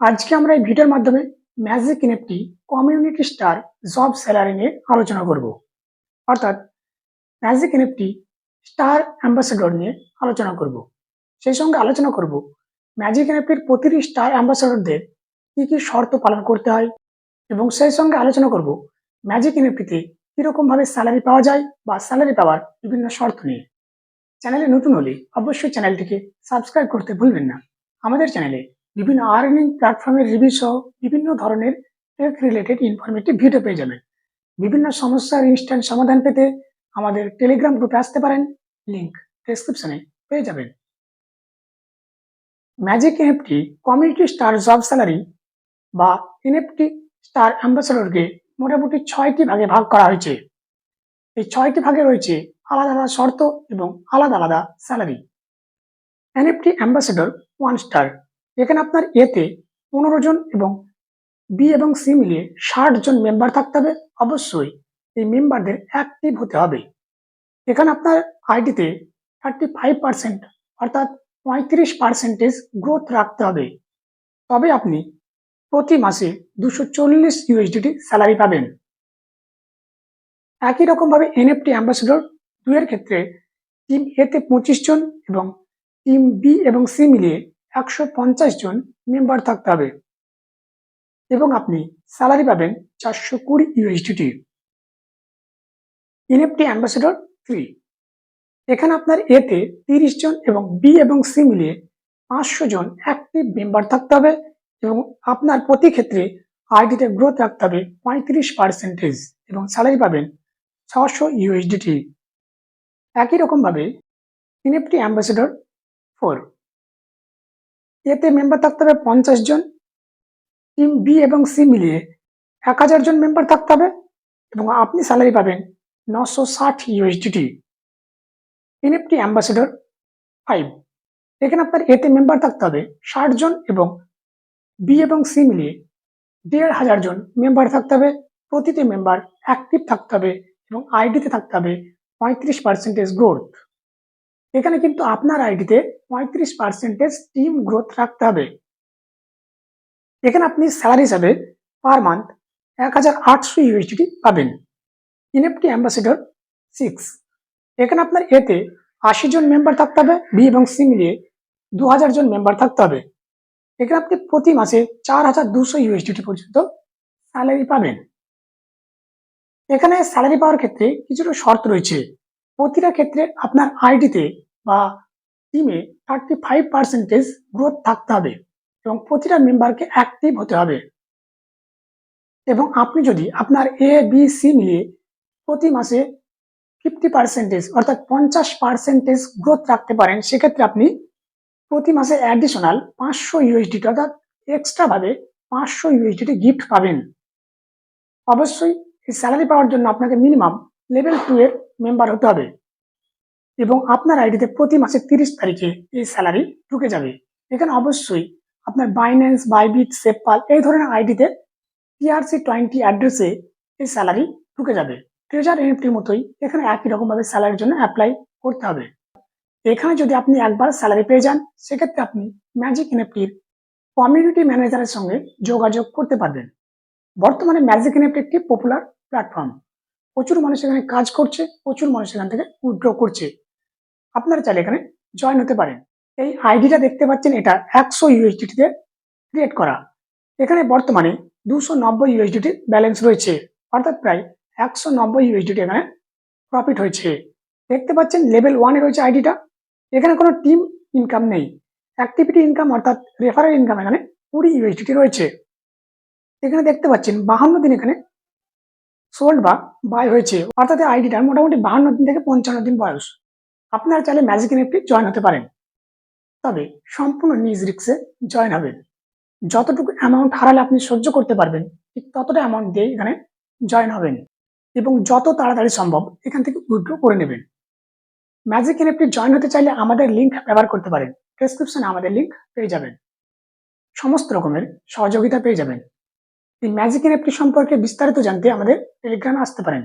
আজকে আমরা এই ভিডিওর মাধ্যমে magic NFT community star job salary নিয়ে আলোচনা করব। অর্থাৎ ম্যাজিক এনএফটি স্টার অ্যাম্বাসেডর নিয়ে আলোচনা করব। সেই সঙ্গে আলোচনা করব ম্যাজিক এনএফটির প্রতিটি স্টার অ্যাম্বাসেডরদের কী কী শর্ত পালন করতে হয় এবং সেই সঙ্গে আলোচনা করব ম্যাজিক এনএফটিতে কীরকমভাবে স্যালারি পাওয়া যায় বা স্যালারি পাওয়ার বিভিন্ন শর্ত নিয়ে। চ্যানেলে নতুন হলে অবশ্যই চ্যানেলটিকে সাবস্ক্রাইব করতে ভুলবেন না। আমাদের চ্যানেলে বিভিন্ন আর্নিং প্ল্যাটফর্মের রিভিউ সহ বিভিন্ন ধরনের টেক রিলেটেড ইনফরমেটিভ ভিডিও পেয়ে যাবেন। বিভিন্ন সমস্যার ইনস্ট্যান্ট সমাধান পেতে আমাদের টেলিগ্রাম গ্রুপে আসতে পারেন। লিঙ্ক ডেসক্রিপশনে পেয়ে যাবেন। Magic NFT community star job salary বা এনএফটি স্টার অ্যাম্বাসেডরকে মোটামুটি ছয়টি ভাগে ভাগ করা হয়েছে। এই ছয়টি ভাগে রয়েছে আলাদা আলাদা শর্ত এবং আলাদা আলাদা salary NFT ambassador one star এখানে আপনার এতে পনেরো জন এবং বি এবং সি মিলিয়ে ষাট জন মেম্বার থাকতে হবে। অবশ্যই এই মেম্বারদের অ্যাক্টিভ হতে হবে। এখানে আপনার আইডিতে থার্টি ফাইভ পার্সেন্ট অর্থাৎ পঁয়ত্রিশ পার্সেন্টেজ গ্রোথ রাখতে হবে। তবে আপনি প্রতি মাসে দুশো চল্লিশ ইউএসডিটি স্যালারি পাবেন। একই রকমভাবে এনএফটি অ্যাম্বাসেডর দুয়ের ক্ষেত্রে টিম এতে পঁচিশ জন এবং টিম বি এবং সি মিলিয়ে একশো পঞ্চাশ জন মেম্বার থাকতে হবে। এবং আপনি স্যালারি পাবেন চারশো কুড়ি ইউএসডিটি এনএফটি অ্যাম্বাসেডর থ্রি এখানে আপনার এতে তিরিশ জন এবং বি এবং সি মিলিয়ে পাঁচশো জন অ্যাক্টিভ মেম্বার থাকতে হবে এবং আপনার প্রতি ক্ষেত্রে আইডিতে গ্রোথ রাখতে হবে পঁয়ত্রিশ পার্সেন্টেজ এবং স্যালারি পাবেন ছশো ইউএসডিটি একই রকমভাবে এনএফটি অ্যাম্বাসেডর ফোর এতে মেম্বার থাকতে হবে পঞ্চাশ জন টিম বি এবং সি মিলিয়ে এক হাজার জন মেম্বার থাকতে হবে এবং আপনি স্যালারি পাবেন নশো ষাট ইউএসডিটি এনএফটি অ্যাম্বাসেডর ফাইভ এখানে আপনার এতে মেম্বার থাকতে হবে ষাট জন এবং বি এবং সি মিলিয়ে দেড় হাজার জন মেম্বার থাকতে হবে। প্রতিটি মেম্বার অ্যাক্টিভ থাকতে হবে এবং আইডিতে থাকতে হবে পঁয়ত্রিশ পার্সেন্টেজ গ্রোথ এখানে কিন্তু আপনার আইডিতে পঁয়ত্রিশ পার্সেন্টেজ টিম গ্রোথ রাখতে হবে। এখানে আপনি স্যালারি হিসাবে পার মান্থ এক হাজার আটশো ইউএসডিটি পাবেন। ইনএফটি অ্যাম্বাসেডর সিক্স এখানে আপনার এতে আশি জন মেম্বার থাকতে হবে বি এবং সি মিলিয়ে দু হাজার জন মেম্বার থাকতে হবে। এখানে আপনি প্রতি মাসে চার হাজার দুশো ইউএসডিটি পর্যন্ত স্যালারি পাবেন। এখানে স্যালারি পাওয়ার ক্ষেত্রে কিছুটা শর্ত রয়েছে। প্রতিটা ক্ষেত্রে আপনার আইডিতে বা টিমে থার্টি ফাইভ পার্সেন্টেজ গ্রোথ থাকতে হবে এবং প্রতিটা মেম্বারকে অ্যাক্টিভ হতে হবে। এবং আপনি যদি আপনার এ বি সি মিলিয়ে প্রতি মাসে ফিফটি পার্সেন্টেজ অর্থাৎ পঞ্চাশ পার্সেন্টেজ গ্রোথ রাখতে পারেন, সেক্ষেত্রে আপনি প্রতি মাসে অ্যাডিশনাল পাঁচশো ইউএসডিটি অর্থাৎ এক্সট্রাভাবে পাঁচশো ইউএসডিটি গিফট পাবেন। অবশ্যই এই স্যালারি পাওয়ার জন্য আপনাকে মিনিমাম লেভেল টু এর মেম্বার হতে হবে। এবং আপনার আইডিতে প্রতি মাসের তিরিশ তারিখে এই স্যালারি ঢুকে যাবে। এখানে অবশ্যই আপনার বাইন্যান্স বাইবিট সেপপাল এই ধরনের আইডিতে টিআরসি টোয়েন্টি অ্যাড্রেসে এই স্যালারি ঢুকে যাবে। ট্রেজার এনএফটির মতোই এখানে একই রকমভাবে স্যালারির জন্য অ্যাপ্লাই করতে হবে। এখানে যদি আপনি একবার স্যালারি পেয়ে যান, সেক্ষেত্রে আপনি ম্যাজিক এনএফটির কমিউনিটি ম্যানেজারের সঙ্গে যোগাযোগ করতে পারবেন। বর্তমানে ম্যাজিক এনএফটি একটি পপুলার প্ল্যাটফর্ম প্রচুর মানুষ এখানে কাজ করছে, প্রচুর মানুষ এখান থেকে উইথড্র করছে। আপনারা চাইলে এখানে জয়েন হতে পারেন। এই আইডিটা দেখতে পাচ্ছেন, এটা একশো ইউএসডিটিতে ক্রিয়েট করা। এখানে বর্তমানে দুশো নব্বই ইউএসডিটির ব্যালেন্স রয়েছে, অর্থাৎ প্রায় একশো নব্বই ইউএসডিটি এখানে প্রফিট হয়েছে। দেখতে পাচ্ছেন লেভেল ওয়ানে রয়েছে আইডিটা এখানে কোনো টিম ইনকাম নেই। অ্যাক্টিভিটি ইনকাম অর্থাৎ রেফারেল ইনকাম এখানে কুড়ি ইউএসডিটি রয়েছে। এখানে দেখতে পাচ্ছেন, বাহান্ন দিন এখানে সোল্ড বা বাই হয়েছে। অর্থাৎ আইডিটার মোটামুটি বাহান্ন দিন থেকে পঞ্চান্ন দিন বয়স। আপনারা চাইলে ম্যাজিক এনএফটি জয়েন হতে পারেন। তবে সম্পূর্ণ নিজ রিক্সে জয়েন হবেন যতটুকু অ্যামাউন্ট হারালে আপনি সহ্য করতে পারবেন, ঠিক ততটা অ্যামাউন্ট দিয়ে এখানে জয়েন হবেন। এবং যত তাড়াতাড়ি সম্ভব এখান থেকে উইথড্র করে নেবেন। ম্যাজিক এনএফটি জয়েন হতে চাইলে আমাদের লিঙ্ক ব্যবহার করতে পারেন। ডেসক্রিপশনে আমাদের লিঙ্ক পেয়ে যাবেন। সমস্ত রকমের সহযোগিতা পেয়ে যাবেন। এই ম্যাজিক এনএফটি সম্পর্কে বিস্তারিত জানতে আমাদের টেলিগ্রামে আসতে পারেন।